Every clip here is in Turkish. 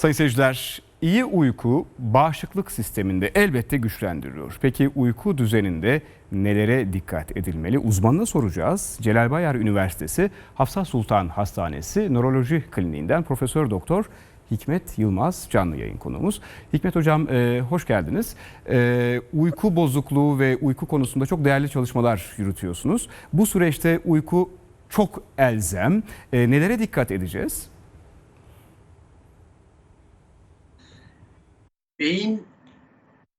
Sayın seyirciler, iyi uyku bağışıklık sisteminde elbette güçlendiriyor. Peki uyku düzeninde nelere dikkat edilmeli? Uzmanına soracağız. Celal Bayar Üniversitesi Hafsa Sultan Hastanesi Nöroloji Kliniğinden Profesör Doktor Hikmet Yılmaz canlı yayın konuğumuz. Hikmet Hocam e, hoş geldiniz. E, uyku bozukluğu ve uyku konusunda çok değerli çalışmalar yürütüyorsunuz. Bu süreçte uyku çok elzem. E, nelere dikkat edeceğiz? Beyin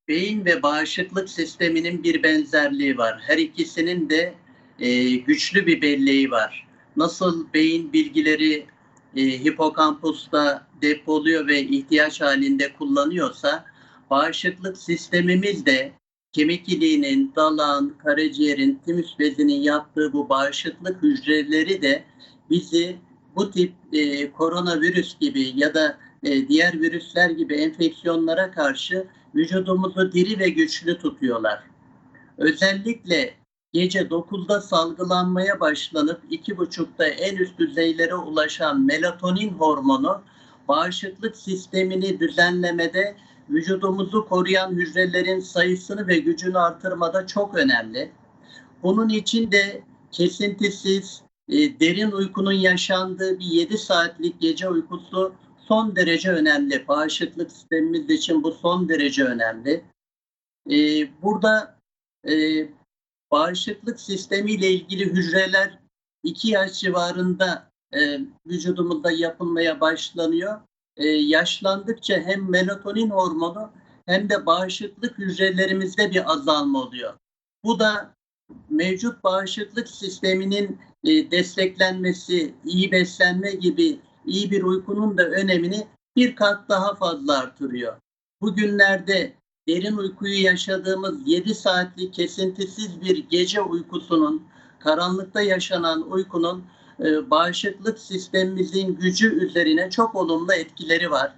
beyin ve bağışıklık sisteminin bir benzerliği var. Her ikisinin de e, güçlü bir belleği var. Nasıl beyin bilgileri e, hipokampusta depoluyor ve ihtiyaç halinde kullanıyorsa bağışıklık sistemimiz de kemik iliğinin, dalağın, karaciğerin, timüs bezinin yaptığı bu bağışıklık hücreleri de bizi bu tip e, koronavirüs gibi ya da e, diğer virüsler gibi enfeksiyonlara karşı vücudumuzu diri ve güçlü tutuyorlar. Özellikle gece 9'da salgılanmaya başlanıp 2.30'da en üst düzeylere ulaşan melatonin hormonu bağışıklık sistemini düzenlemede vücudumuzu koruyan hücrelerin sayısını ve gücünü artırmada çok önemli. Bunun için de kesintisiz, e, derin uykunun yaşandığı bir 7 saatlik gece uykusu son derece önemli. Bağışıklık sistemimiz için bu son derece önemli. E, burada e, bağışıklık sistemiyle ilgili hücreler 2 yaş civarında e, vücudumuzda yapılmaya başlanıyor. E, yaşlandıkça hem melatonin hormonu hem de bağışıklık hücrelerimizde bir azalma oluyor. Bu da mevcut bağışıklık sisteminin e, desteklenmesi, iyi beslenme gibi iyi bir uykunun da önemini bir kat daha fazla artırıyor. Bugünlerde derin uykuyu yaşadığımız 7 saatlik kesintisiz bir gece uykusunun, karanlıkta yaşanan uykunun e, bağışıklık sistemimizin gücü üzerine çok olumlu etkileri var.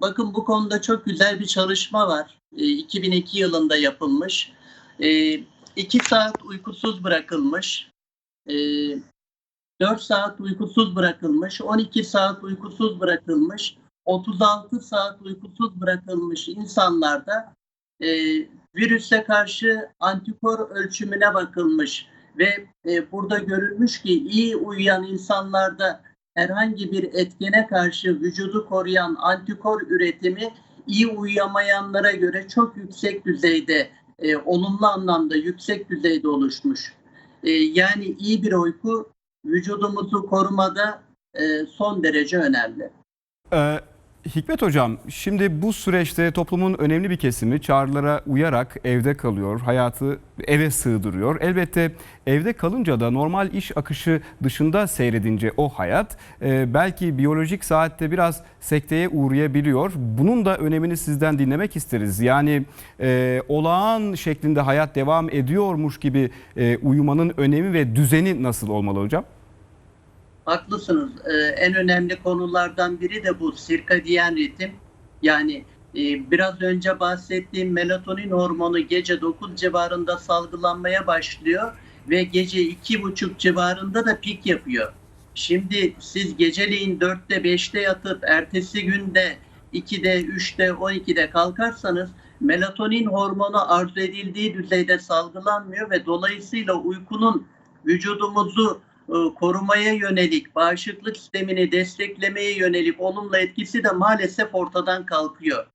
Bakın bu konuda çok güzel bir çalışma var. E, 2002 yılında yapılmış. E, 2 saat uykusuz bırakılmış. E, 4 saat uykusuz bırakılmış, 12 saat uykusuz bırakılmış, 36 saat uykusuz bırakılmış insanlarda e, virüse karşı antikor ölçümüne bakılmış ve e, burada görülmüş ki iyi uyuyan insanlarda herhangi bir etkene karşı vücudu koruyan antikor üretimi iyi uyuyamayanlara göre çok yüksek düzeyde, e, olumlu anlamda yüksek düzeyde oluşmuş. E, yani iyi bir uyku vücudumuzu korumada e, son derece önemli. Ee, Hikmet Hocam, şimdi bu süreçte toplumun önemli bir kesimi çağrılara uyarak evde kalıyor, hayatı eve sığdırıyor. Elbette evde kalınca da normal iş akışı dışında seyredince o hayat e, belki biyolojik saatte biraz sekteye uğrayabiliyor. Bunun da önemini sizden dinlemek isteriz. Yani e, olağan şeklinde hayat devam ediyormuş gibi e, uyumanın önemi ve düzeni nasıl olmalı hocam? Haklısınız. Ee, en önemli konulardan biri de bu sirkadiyen ritim. Yani e, biraz önce bahsettiğim melatonin hormonu gece 9 civarında salgılanmaya başlıyor ve gece 2.30 civarında da pik yapıyor. Şimdi siz geceleyin 4'te 5'te yatıp ertesi günde 2'de 3'te 12'de kalkarsanız melatonin hormonu arzu edildiği düzeyde salgılanmıyor ve dolayısıyla uykunun vücudumuzu korumaya yönelik, bağışıklık sistemini desteklemeye yönelik olumlu etkisi de maalesef ortadan kalkıyor.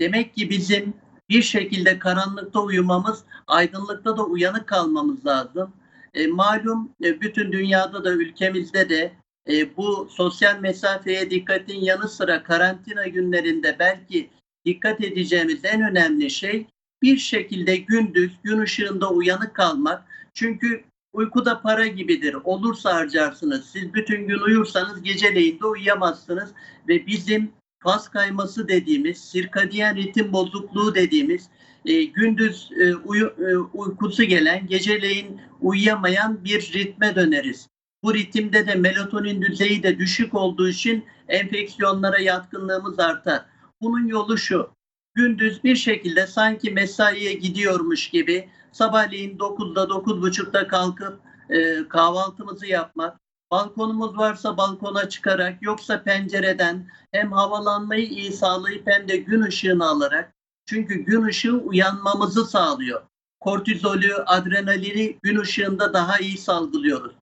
Demek ki bizim bir şekilde karanlıkta uyumamız, aydınlıkta da uyanık kalmamız lazım. E, malum e, bütün dünyada da ülkemizde de e, bu sosyal mesafeye dikkatin yanı sıra karantina günlerinde belki dikkat edeceğimiz en önemli şey bir şekilde gündüz gün ışığında uyanık kalmak. Çünkü Uyku da para gibidir. Olursa harcarsınız. Siz bütün gün uyursanız geceleyin de uyuyamazsınız. Ve bizim faz kayması dediğimiz, sirkadiyen ritim bozukluğu dediğimiz, e, gündüz e, uyu, e, uykusu gelen, geceleyin uyuyamayan bir ritme döneriz. Bu ritimde de melatonin düzeyi de düşük olduğu için enfeksiyonlara yatkınlığımız artar. Bunun yolu şu, gündüz bir şekilde sanki mesaiye gidiyormuş gibi sabahleyin 9'da 9.30'da kalkıp e, kahvaltımızı yapmak, balkonumuz varsa balkona çıkarak yoksa pencereden hem havalanmayı iyi sağlayıp hem de gün ışığını alarak çünkü gün ışığı uyanmamızı sağlıyor. Kortizolü, adrenalini gün ışığında daha iyi salgılıyoruz.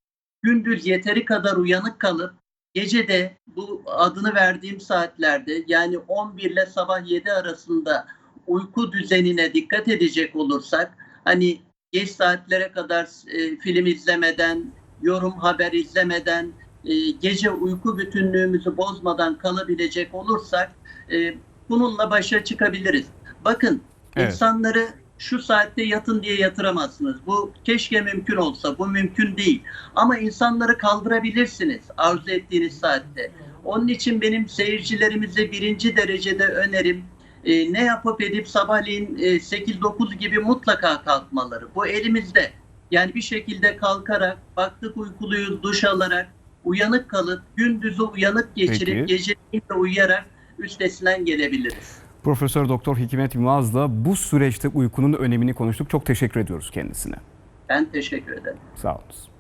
Gündüz yeteri kadar uyanık kalıp gece de bu adını verdiğim saatlerde yani 11 ile sabah 7 arasında uyku düzenine dikkat edecek olursak hani geç saatlere kadar e, film izlemeden, yorum haber izlemeden, e, gece uyku bütünlüğümüzü bozmadan kalabilecek olursak e, bununla başa çıkabiliriz. Bakın Evet. insanları şu saatte yatın diye yatıramazsınız. Bu keşke mümkün olsa. Bu mümkün değil. Ama insanları kaldırabilirsiniz arzu ettiğiniz saatte. Onun için benim seyircilerimize birinci derecede önerim e, ne yapıp edip sabahleyin e, 8-9 gibi mutlaka kalkmaları. Bu elimizde. Yani bir şekilde kalkarak, baktık uykuluyuz, duş alarak, uyanık kalıp, gündüzü uyanık geçirip, Peki. geceliğin de uyuyarak üstesinden gelebiliriz. Profesör Doktor Hikmet Yılmaz'la bu süreçte uykunun önemini konuştuk. Çok teşekkür ediyoruz kendisine. Ben teşekkür ederim. Sağ olun.